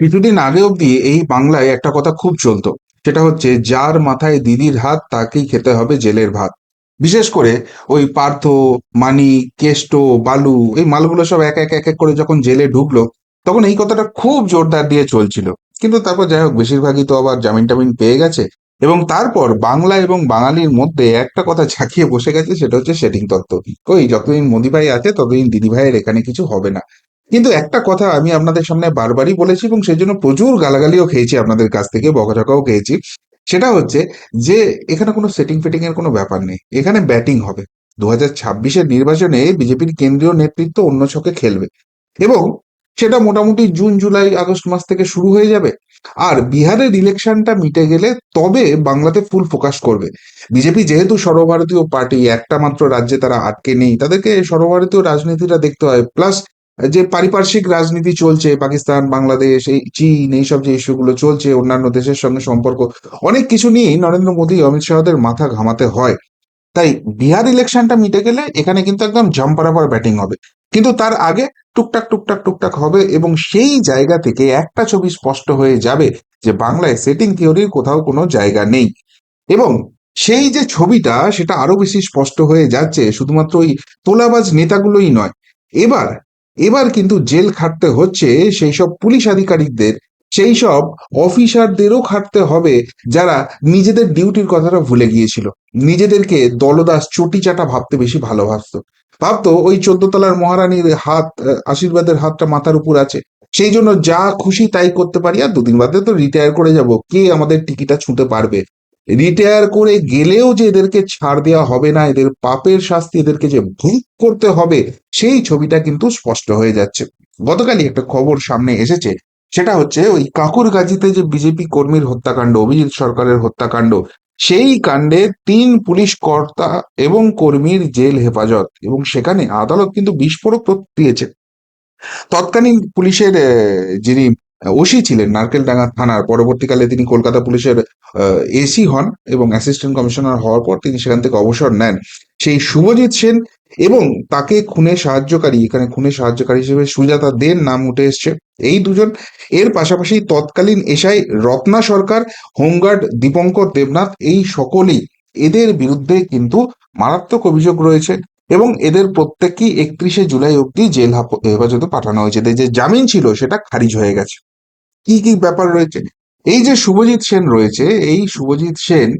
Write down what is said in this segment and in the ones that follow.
কিছুদিন আগে অবধি এই বাংলায় একটা কথা খুব চলতো। সেটা হচ্ছে, যার মাথায় দিদির হাত, তাকেই খেতে হবে জেলের ভাত। বিশেষ করে ওই পার্থ মানি কেষ্ট, বালু, এই মালগুলো সব এক এক এক এক করে যখন জেলে ঢুকলো, তখন এই কথাটা খুব জোরদার দিয়ে চলছিল। কিন্তু তারপর যাই হোক, বেশিরভাগই তো আবার জামিন টামিন পেয়ে গেছে। এবং তারপর বাংলা এবং বাঙালির মধ্যে একটা কথা ঝাঁকিয়ে বসে গেছে, সেটা হচ্ছে সেটিং তত্ত্ব। ওই যতদিন মোদি ভাই আছে, ততদিন দিদি ভাইয়ের এখানে কিছু হবে না। কিন্তু একটা কথা আমি আপনাদের সামনে বারবারই বলেছি এবং সেই জন্য প্রচুর গালাগালিও খেয়েছি আপনাদের কাছ থেকে, বকাঝকাও খেয়েছি। সেটা হচ্ছে যে, এখানে কোনো সেটিং ফেটিং এর কোনো ব্যাপার নেই। এখানে ব্যাটিং হবে। দু হাজার ছাব্বিশের নির্বাচনে বিজেপির কেন্দ্রীয় নেতৃত্ব অন্য ছকে খেলবে। এবং সেটা মোটামুটি জুন, জুলাই, আগস্ট মাস থেকে শুরু হয়ে যাবে। আর বিহারের ইলেকশনটা মিটে গেলে তবে বাংলাতে ফুল ফোকাস করবে। বিজেপি যেহেতু সর্বভারতীয় পার্টি একটা মাত্র রাজ্যে তারা আটকে নেই, তাদেরকে সর্বভারতীয় রাজনীতিটা দেখতে হয় প্লাস যে পারিপার্শ্বিক রাজনীতি চলছে, পাকিস্তান, বাংলাদেশ, এই চীন, এইসব যে ইস্যুগুলো চলছে, অন্যান্য দেশের সঙ্গে সম্পর্ক, অনেক কিছু নিয়েই নরেন্দ্র মোদী অমিত শাহদের মাথা ঘামাতে হয়। তাই বিহার ইলেকশনটা মিটে গেলে এখানে কিন্তু একদম জাম্পারাপার ব্যাটিং হবে। কিন্তু তার আগে টুকটাক টুকটাক টুকটাক হবে এবং সেই জায়গা থেকে একটা ছবি স্পষ্ট হয়ে যাবে যে বাংলায় সেটিং থিওরির কোথাও কোনো জায়গা নেই। এবং সেই যে ছবিটা, সেটা আরও বেশি স্পষ্ট হয়ে যাচ্ছে, শুধুমাত্র ওই তোলাবাজ নেতাগুলোই নয়। এবার এবার কিন্তু জেল খাটতে হচ্ছে সেই সব পুলিশ আধিকারিকদের সেই সব অফিসারদেরও খাটতে হবে যারা নিজেদের ডিউটির কথাটা ভুলে গিয়েছিল। নিজেদেরকে দলদাস চটি চাটা ভাবতে বেশি ভালোবাসতো। ভাবতো ওই চোদ্দ তলার মহারানীর হাত আশীর্বাদের হাতটা মাথার উপর আছে। সেই জন্য যা খুশি তাই করতে পারি, আর দুদিন বাদে তো রিটায়ার করে যাব। কে আমাদের টিকিটা ছুঁতে পারবে? রিটায়ার করে গেলেও যে এদেরকে ছাড় দেওয়া হবে না, এদের পাপের শাস্তি এদেরকে যে ভোগ করতে হবে, সেই ছবিটা কিন্তু স্পষ্ট হয়ে যাচ্ছে। গতকালই একটা খবর সামনে এসেছে, সেটা হচ্ছে ওই কাকুর গাজিতে যে বিজেপি কর্মীর হত্যাকাণ্ড, অভিজিৎ সরকারের হত্যাকাণ্ড, সেই কাণ্ডে তিন পুলিশ কর্তা এবং কর্মীর জেল হেফাজত, এবং সেখানে আদালত কিন্তু বিস্ফোরক দিয়েছে। তৎকালীন পুলিশের যিনি ওসি ছিলেন, নারকেলডাঙ্গা থানার, পরবর্তীকালে তিনি কলকাতা পুলিশের এসি হন এবং অ্যাসিস্ট্যান্ট কমিশনার হওয়ার পর তিনি সেখান থেকে অবসর নেন। সেই শুভজিৎ সেন এবং তাকে খুনে সাহায্যকারী, এখানে খুনে সাহায্যকারী হিসেবে সুজাতা দের নাম উঠে এসছে। এই দুজন, এর পাশাপাশি তৎকালীন SI Ratna Sarkar, home guard Dipankar Debnath, এই সকলেই এদের বিরুদ্ধে কিন্তু মারাত্মক অভিযোগ রয়েছে এবং এদের প্রত্যেককেই একত্রিশে জুলাই অবধি জেল হেফাজতে পাঠানো হয়েছে। এদের যে জামিন ছিল সেটা খারিজ হয়ে গেছে। কি কি ব্যাপার রয়েছে? এই যে শুভজিৎ সেন রয়েছে, এই শুভজিৎ সেন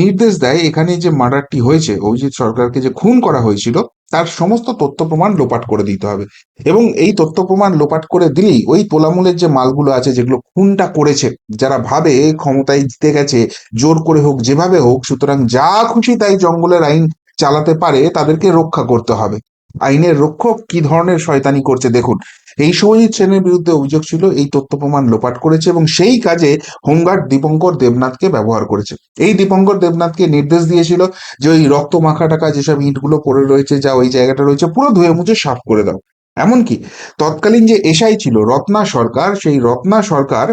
নির্দেশ দেয় এখানে যে মার্ডারটি হয়েছে, অভিজিৎ সরকারকে যে খুন করা হয়েছিল, তার সমস্ত তথ্য প্রমাণ লোপাট করে দিতে হবে। এবং এই তথ্য প্রমাণ লোপাট করে দিলেই ওই তোলামূলের যে মালগুলো আছে, যেগুলো খুনটা করেছে, যারা ভাবে ক্ষমতায় জিতে গেছে, জোর করে হোক, যেভাবে হোক, সুতরাং যা খুশি তাই জঙ্গলের আইন চালাতে পারে, তাদেরকে রক্ষা করতে হবে। আইনের রক্ষক কি ধরনের শয়তানি করছে? দেখুন, এই শুভজিৎ সেনের বিরুদ্ধে অভিযোগ ছিল, এই তথ্য প্রমাণ লোপাট করেছে এবং সেই কাজে হোমগার্ড দীপঙ্কর দেবনাথকে ব্যবহার করেছে। এই দীপঙ্কর দেবনাথকে নির্দেশ দিয়েছিল যে ওই রক্ত মাখা টাকা যেসব ইটগুলো পড়ে রয়েছে, যা ওই জায়গাটা রয়েছে, পুরো ধুয়ে মুছে সাফ করে দাও। এমনকি তৎকালীন যে এসআই ছিল, রত্না সরকার, সেই রত্না সরকার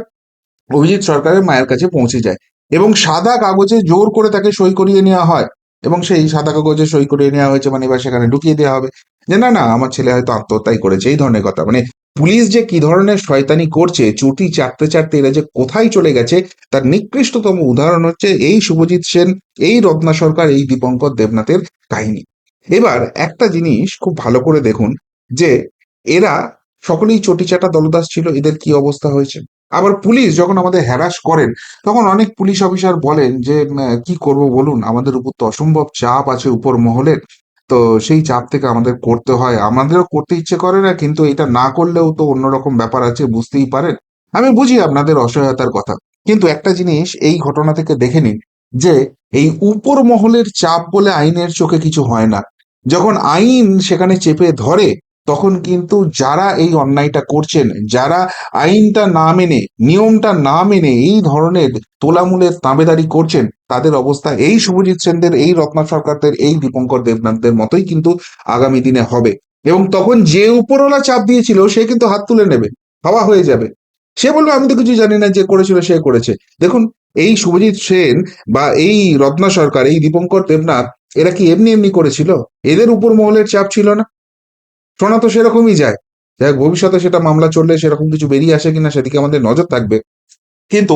অভিজিৎ সরকারের মায়ের কাছে পৌঁছে যায় এবং সাদা কাগজে জোর করে তাকে সই করিয়ে নেওয়া হয়। এবং সেই সাদা কাগজে সই করে নেওয়া হয়েছে মানে এবার সেখানে ঢুকিয়ে দেওয়া হবে। যে না না, আমার ছেলে হয়তো আত্মহত্যাই করেছে, এই ধরনের কথা। মানে পুলিশ যে কি ধরনের শয়তানি করছে, চুটি চাটতে চাটতে এরা যে কোথায় চলে গেছে, তার নিকৃষ্টতম উদাহরণ হচ্ছে এই শুভজিৎ সেন, এই রত্না সরকার, এই দীপঙ্কর দেবনাথের কাহিনী। এবার একটা জিনিস খুব ভালো করে দেখুন, যে এরা সকলেই চটিচাটা দলদাস ছিল, এদের কি অবস্থা হয়েছে? আবার পুলিশ যখন আমাদের হ্যারাস করেন, তখন অনেক পুলিশ অফিসার বলেন যে কি করব বলুন? আমাদের উপর তো অসম্ভব চাপ আছে উপর মহলের তো সেই চাপ থেকে আমাদের করতে হয়। আমাদেরও করতে ইচ্ছে করে না, কিন্তু এটা না করলেও তো অন্যরকম ব্যাপার আছে, বুঝতেই পারেন। আমি বুঝি আপনাদের অসহায়তার কথা। কিন্তু একটা জিনিস এই ঘটনা থেকে দেখে নিন যে, এই উপর মহলের চাপ বলে আইনের চোখে কিছু হয় না। যখন আইন সেখানে চেপে ধরে তখন কিন্তু যারা এই অন্যায়টা করছেন, যারা আইনটা না মেনে, নিয়মটা না মেনে এই ধরনের তোলামূলের তাঁবেদারি করছেন, তাদের অবস্থা এই শুভজিৎ সেনদের, এই রত্না সরকারদের, এই দীপঙ্কর দেবনাথদের মতোই কিন্তু আগামী দিনে হবে। এবং তখন যে উপরওয়ালা চাপ দিয়েছিল, সে কিন্তু হাত তুলে নেবে, হাওয়া হয়ে যাবে। সে বলবে, আমি তো কিছু জানি না যে করেছিল, সে করেছে। দেখুন, এই শুভজিৎ সেন বা এই রত্না সরকার, এই দীপঙ্কর দেবনাথ, এরা কি এমনি এমনি করেছিল? এদের উপর মহলের চাপ ছিল না? শোনা তো সেরকমই যায়। যাই হোক, ভবিষ্যতে সেটা মামলা চললে সেরকম কিছু বেরিয়ে আসে কিনা সেদিকে আমাদের নজর থাকবে। কিন্তু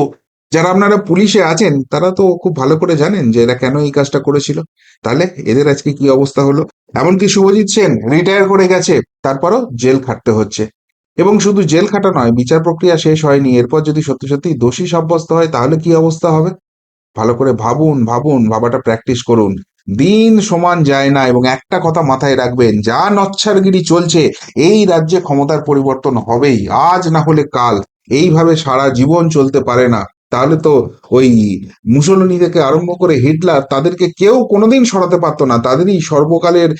যারা আপনারা পুলিশে আছেন তারা তো খুব ভালো করে জানেন যে এরা কেন এই কাজটা করেছিল। তাহলে এদের আজকে কি অবস্থা হলো? এমনকি শুভজিৎ সেন রিটায়ার করে গেছে তারপরও জেল খাটতে হচ্ছে। এবং শুধু জেল খাটা নয় বিচার প্রক্রিয়া শেষ হয়নি। এরপর যদি সত্যি সত্যি দোষী সাব্যস্ত হয় তাহলে কি অবস্থা হবে? ভালো করে ভাবুন ভাবুন ভাবাটা প্র্যাকটিস করুন। দিন সমান যায় না এবং একটা কথা মাথায় রাখবেন, যা নচ্ছারগিরি চলছে, এই রাজ্যে ক্ষমতার পরিবর্তন হবেই, আজ না হলে কাল। এইভাবে সারা জীবন চলতে পারে না। তাহলে তো ওই মুসলনি থেকে আরম্ভ করে হিটলার, তাদেরকে কেউ কোনোদিন সরাতে পারতো না। তাদেরই সর্বকালের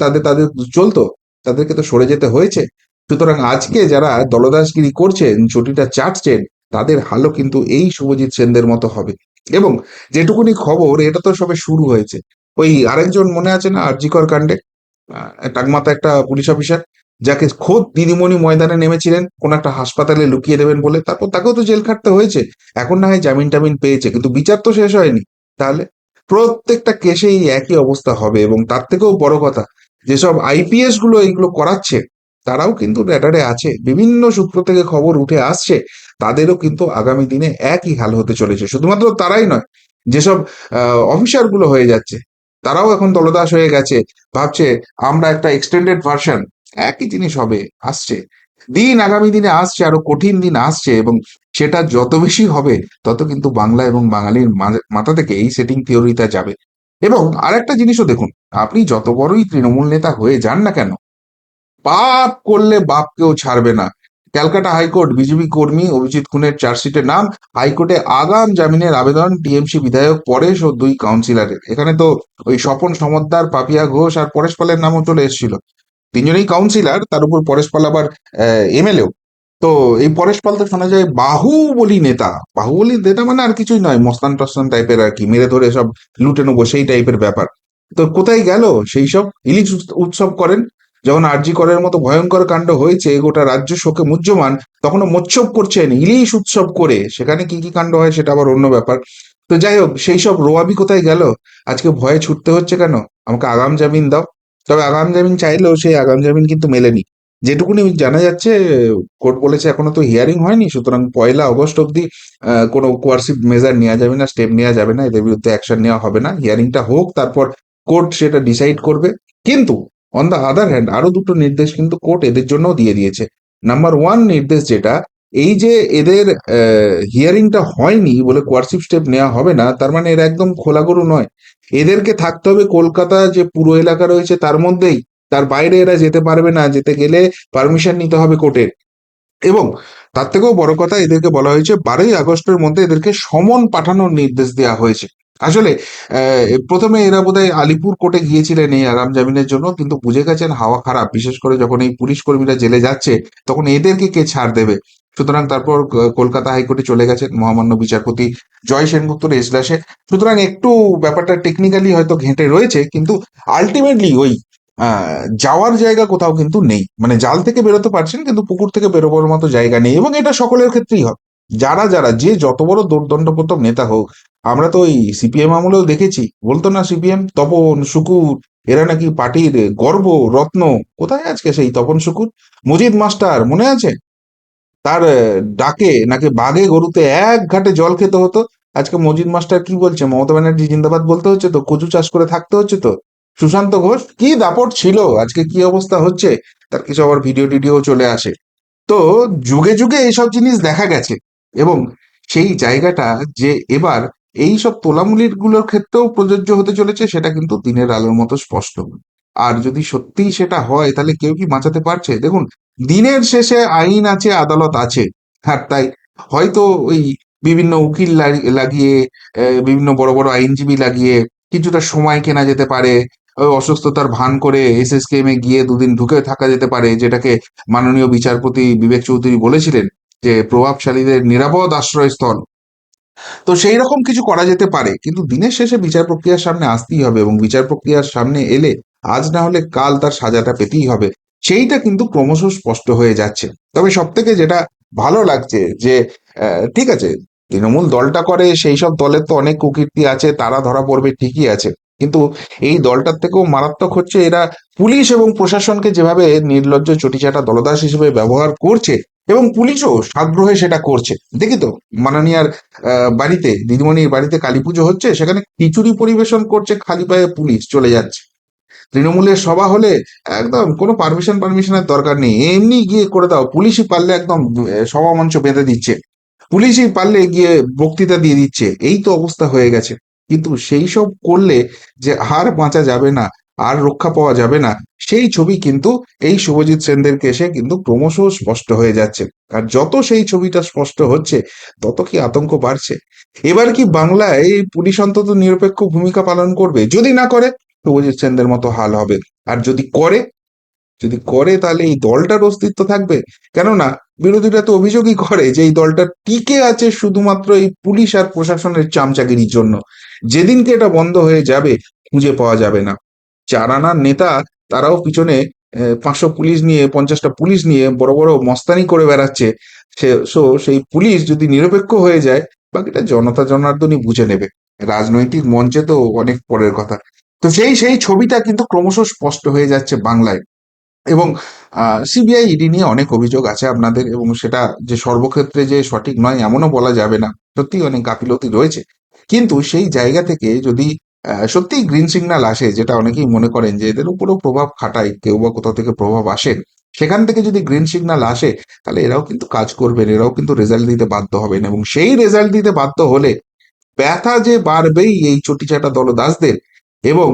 তাদের তাদের চলতো। তাদেরকে তো সরে যেতে হয়েছে। সুতরাং আজকে যারা দলদাসগিরি করছেন চটিটা চাটছেন, তাদের হালও কিন্তু এই শুভজিৎ সেনদের মতো হবে। এবং যেটুকুনি খবর, এটা তো সবে শুরু হয়েছে। ওই আরেকজন মনে আছে না, আরজিকর কাণ্ডে? টাকমাতা একটা পুলিশ অফিসার, যাকে খোদ দিদিমণি ময়দানে নেমেছিলেন, কোন একটা হাসপাতালে লুকিয়ে দেবেন বলে, তারপর তাকেও তো জেল খাটতে হয়েছে। এখন না হয় জামিন টামিন পেয়েছে, কিন্তু বিচার তো শেষ হয়নি। তাহলে প্রত্যেকটা কেসেই একই অবস্থা হবে, এবং তার থেকেও বড় কথা, যেসব আইপিএসগুলো এইগুলো করাচ্ছে, তারাও কিন্তু র্যাডারে আছে। বিভিন্ন সূত্র থেকে খবর উঠে আসছে তাদেরও কিন্তু আগামী দিনে একই হাল হতে চলেছে। শুধুমাত্র তারাই নয়, যেসব অফিসারগুলো হয়ে যাচ্ছে, তারাও এখন দলদাস হয়ে গেছে। ভাবছে, আমরা একটা এক্সটেন্ডেড ভার্সন একই জিনিস হবে, আসছে। দিন আগামী দিনে আসছে, আরও কঠিন দিন আসছে এবং সেটা যত বেশি হবে, তত কিন্তু বাংলা এবং বাঙালির মাথা থেকে এই সেটিং থিওরিটা যাবে। এবং আরেকটা জিনিসও দেখুন, আপনি যত বড়ই তৃণমূল নেতা হয়ে যান না কেন, পাপ করলে বাপকেও ছাড়বে না। ক্যালকাটা হাইকোর্ট বিজেপি কর্মী অভিজিৎ খুনের চার্জশিটের নাম। হাইকোর্টে আগাম জামিনের আবেদন টিএমসি বিধায়ক পরেশ ও দুই কাউন্সিলরের। এখানে তো ওই স্বপন সমদ্দার, পাপিয়া ঘোষ আর পরেশ পালের নামও চলে এসেছিল। তিনজনেই কাউন্সিলর, তার উপর পরেশ পাল আবার এমএলএও। তো এই পরেশ পাল তো শোনা যায় বাহুবলী নেতা। বাহুবলী নেতা মানে আর কিছুই নয়, মস্তান টস্তান টাইপের আর কি, মেরে ধরে সব লুটে নেব সেই টাইপের ব্যাপার। তো কোথায় গেল সেই সব? ইলিশ উৎস- উৎসব করেন যখন আরজি করের মতো ভয়ঙ্কর কাণ্ড হয়েছে, গোটা রাজ্য শোকে মুহ্যমান, তখনও মোচ্ছব করছেন, ইলিশ উৎসব করে। সেখানে কি কি কাণ্ড হয় সেটা আবার অন্য ব্যাপার। তো যাই হোক, সেই সব রোয়াবি কোথায় গেল? আজকে ভয়ে ছুটতে হচ্ছে কেন? আমাকে আগাম জামিন দাও। তবে আগাম জামিন চাইলেও সেই আগাম জামিন কিন্তু মেলেনি। যেটুকুনি জানা যাচ্ছে, কোর্ট বলেছে এখনও তো হিয়ারিং হয়নি, সুতরাং পয়লা অগস্ট অব্দি কোনো কোয়ার্সিভ মেজার নেওয়া যাবে না, স্টেপ নেওয়া যাবে না, এদের বিরুদ্ধে অ্যাকশন নেওয়া হবে না। হিয়ারিংটা হোক, তারপর কোর্ট সেটা ডিসাইড করবে। কিন্তু অন দ্য আদার হ্যান্ড আরও দুটো নির্দেশ কিন্তু কোর্ট এদের জন্যও দিয়ে দিয়েছে। নাম্বার ওয়ান নির্দেশ যেটা, এই যে এদের হিয়ারিংটা হয়নি বলে কোয়ার্সিভ স্টেপ নেওয়া হবে না, তার মানে এরা একদম খোলাগরু নয়। এদেরকে থাকতে হবে কলকাতা, যে পুরো এলাকা রয়েছে তার মধ্যেই। তার বাইরে এরা যেতে পারবে না, যেতে গেলে পারমিশন নিতে হবে কোর্টের এবং তার থেকেও বড় কথা, এদেরকে বলা হয়েছে বারোই আগস্টের মধ্যে এদেরকে সমন পাঠানোর নির্দেশ দেওয়া হয়েছে। আসলে প্রথমে এরা বোধহয় আলিপুর কোর্টে গিয়েছিলেন এই আরাম জামিনের জন্য, কিন্তু বুঝে গেছেন হাওয়া খারাপ। বিশেষ করে যখন এই পুলিশ কর্মীরা জেলে যাচ্ছে, তখন এদেরকে কে ছাড় দেবে? সুতরাং তারপর কলকাতা হাইকোর্টে চলে গেছেন মহামান্য বিচারপতি জয় সেনগুপ্তর এজলাসে সুতরাং একটু ব্যাপারটা টেকনিক্যালি হয়তো ঘেঁটে রয়েছে, কিন্তু আলটিমেটলি ওই যাওয়ার জায়গা কোথাও কিন্তু নেই। মানে জাল থেকে বেরোতে পারছেন, কিন্তু পুকুর থেকে বেরোবার মতো জায়গা নেই, এবং এটা সকলের ক্ষেত্রেই হয়। যারা যারা, যে যত বড় দুর্দণ্ডপ্রতম নেতা হোক আমরা তো ওই সিপিএম আমলেও দেখেছি। বলতো না সিপিএম তপন শুকুর এরা নাকি পার্টির গর্ব, রত্ন, কোথায় আজকে সেই তপন শুকুর মজিদ মাস্টার, মনে আছে? তার ডাকে নাকি বাঘে গরুতে এক ঘাটে জল খেতে হতো? আজকে মজিদ মাস্টার কি বলছে? মমতা ব্যানার্জি জিন্দাবাদ বলতে হচ্ছে তো? কচু চাষ করে থাকতে হচ্ছে তো? সুশান্ত ঘোষ, কি দাপট ছিল? আজকে কি অবস্থা হচ্ছে? তার কিছু আবার ভিডিও টিডিও চলে আসে। তো যুগে যুগে এইসব জিনিস দেখা গেছে এবং সেই জায়গাটা যে এবার এই সব তোলামুলিরগুলোর ক্ষেত্রেও প্রযোজ্য হতে চলেছে, সেটা কিন্তু দিনের আলোর মতো স্পষ্ট। আর যদি সত্যিই সেটা হয়, তাহলে কেউ কি বাঁচাতে পারছে? দেখুন, দিনের শেষে আইন আছে, আদালত আছে। আর তাই হয়তো ওই বিভিন্ন উকিল লাগিয়ে বিভিন্ন বড় বড় আইনজীবী লাগিয়ে কিছুটা সময় কেনা যেতে পারে অসুস্থতার ভান করে এসএসকেএম এ গিয়ে দুদিন ঢুকে থাকা যেতে পারে, যেটাকে মাননীয় বিচারপতি বিবেক চৌধুরী বলেছিলেন যে প্রভাবশালীদের নিরাপদ আশ্রয়স্থল। তো সেই রকম কিছু করা যেতে পারে, কিন্তু দিনের শেষে বিচার প্রক্রিয়ার সামনে আসতেই হবে এবং বিচার প্রক্রিয়ার সামনে এলে আজ না হলে কাল তার সাজাটা পেতেই হবে। সেইটা কিন্তু ক্রমশ স্পষ্ট হয়ে যাচ্ছে। তবে সব থেকে যেটা ভালো লাগছে যে ঠিক আছে, তৃণমূল দলটা করে, সেই সব দলের তো অনেক কুকীর্তি আছে, তারা ধরা পড়বে ঠিকই আছে। কিন্তু এই দলটার থেকেও মারাত্মক হচ্ছে এরা পুলিশ এবং প্রশাসনকে যেভাবে নির্লজ্জ চটিচাটা দলদাস হিসেবে ব্যবহার করছে এবং পুলিশও সাগ্রহে সেটা করছে। দেখি তো, মাননীয়ার বাড়িতে, দিদিমণির বাড়িতে কালী পুজো হচ্ছে, সেখানে খিচুড়ি পরিবেশন করছে খালি পায়ে পুলিশ চলে যাচ্ছে। তৃণমূলের সভা হলে একদম কোনো পারমিশন পারমিশনের দরকার নেই। এমনি গিয়ে করে দাও, পুলিশই পারলে একদম সভা মঞ্চ বেঁধে দিচ্ছে। পুলিশই পারলে গিয়ে বক্তৃতা দিয়ে দিচ্ছে। এই তো অবস্থা হয়ে গেছে। কিন্তু সেই সব করলে যে হার বাঁচা যাবে না আর রক্ষা পাওয়া যাবে না। সেই ছবি কিন্তু এই শুভজিৎ সেনদের কেসে কিন্তু ক্রমশ স্পষ্ট হয়ে যাচ্ছে। আর যত সেই ছবিটা স্পষ্ট হচ্ছে, তত কি আতঙ্ক বাড়ছে। এবার কি বাংলায় পুলিশ অন্তত নিরপেক্ষ ভূমিকা পালন করবে? যদি না করে, শুভজিৎ সেনদের মতো হাল হবে। আর যদি করে যদি করে, তাহলে এই দলটার অস্তিত্ব থাকবে। কেননা, বিরোধীরা তো অভিযোগই করে যে এই দলটা টিকে আছে শুধুমাত্র এই পুলিশ আর প্রশাসনের চামচাগিরির জন্য। যেদিনকে এটা বন্ধ হয়ে যাবে, খুঁজে পাওয়া যাবে না। চার আনার নেতা, তারাও পিছনে পাঁচশো পুলিশ নিয়ে, পঞ্চাশটা পুলিশ নিয়ে বড় বড় মস্তানি করে বেড়াচ্ছে। সে, সো সেই পুলিশ যদি নিরপেক্ষ হয়ে যায়, বাকিটা জনতা জনার্দনই বুঝে নেবে। রাজনৈতিক মঞ্চে তো অনেক পরের কথা। তো সেই সেই ছবিটা কিন্তু ক্রমশ স্পষ্ট হয়ে যাচ্ছে বাংলায়। এবং সিবিআই ইডি নিয়ে অনেক অভিযোগ আছে আপনাদের, এবং সেটা যে সর্বক্ষেত্রে যে সঠিক নয়, এমনও বলা যাবে না। সত্যি অনেক গাফিলতি রয়েছে। কিন্তু সেই জায়গা থেকে যদি সত্যিই গ্রিন সিগন্যাল আসে, যেটা অনেকেই মনে করেন যে এদের উপরেও প্রভাব খাটায়, কেউ বা কোথাও থেকে প্রভাব আসে। সেখান থেকে যদি গ্রিন সিগন্যাল আসে, তাহলে এরাও কিন্তু কাজ করবেন, এরাও কিন্তু রেজাল্ট দিতে বাধ্য হবেন এবং সেই রেজাল্ট দিতে বাধ্য হলে ব্যথা যে বাড়বেই এই চটিচাটা দলদাসদের এবং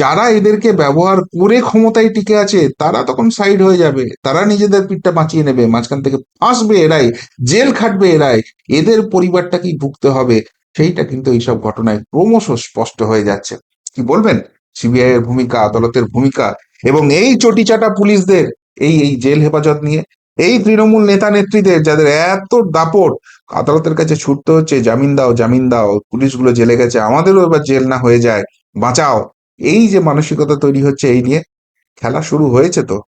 যারা এদেরকে ব্যবহার করে ক্ষমতায় টিকে আছে, তারা তখন সাইড হয়ে যাবে। তারা নিজেদের পিঠটা বাঁচিয়ে নেবে, মাঝখান থেকে ফাঁসবে এরাই, জেল খাটবে এরাই। এদের পরিবারটাকেই ভুগতে হবে? সেইটা কিন্তু এইসব ঘটনায় ক্রমশ স্পষ্ট হয়ে যাচ্ছে। কি বলবেন? সিবিআই এর ভূমিকা, আদালতের ভূমিকা এবং এই চটিচাটা পুলিশদের, এই এই জেল হেফাজত নিয়ে, এই তৃণমূল নেতা নেত্রীদের যাদের এত দাপট, আদালতের কাছে ছুটতে হচ্ছে, জামিন দাও জামিন দাও, পুলিশগুলো জেলে গেছে, আমাদেরও এবার জেল না হয়ে যায়, বাঁচাও। এই যে মানসিকতা তৈরি হচ্ছে এই নিয়ে, খেলা শুরু হয়েছে তো।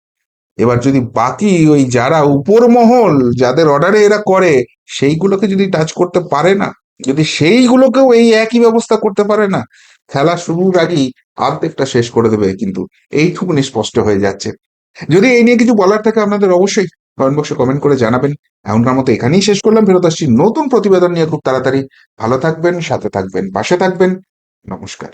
এবার যদি বাকি ওই যারা উপর মহল যাদের অর্ডারে এরা করে, সেইগুলোকে যদি টাচ করতে পারে না যদি সেইগুলোকেও এই একই ব্যবস্থা করতে পারে না, খেলা শুরুর আগেই অর্ধেকটা শেষ করে দেবে কিন্তু এইটুকুনি স্পষ্ট হয়ে যাচ্ছে। যদি এই নিয়ে কিছু বলার থাকে আপনাদের অবশ্যই কমেন্ট বক্সে কমেন্ট করে জানাবেন। এমনকার মতো এখানেই শেষ করলাম। ফেরত আসছি নতুন প্রতিবেদন নিয়ে খুব তাড়াতাড়ি। ভালো থাকবেন, সাথে থাকবেন, পাশে থাকবেন। নমস্কার।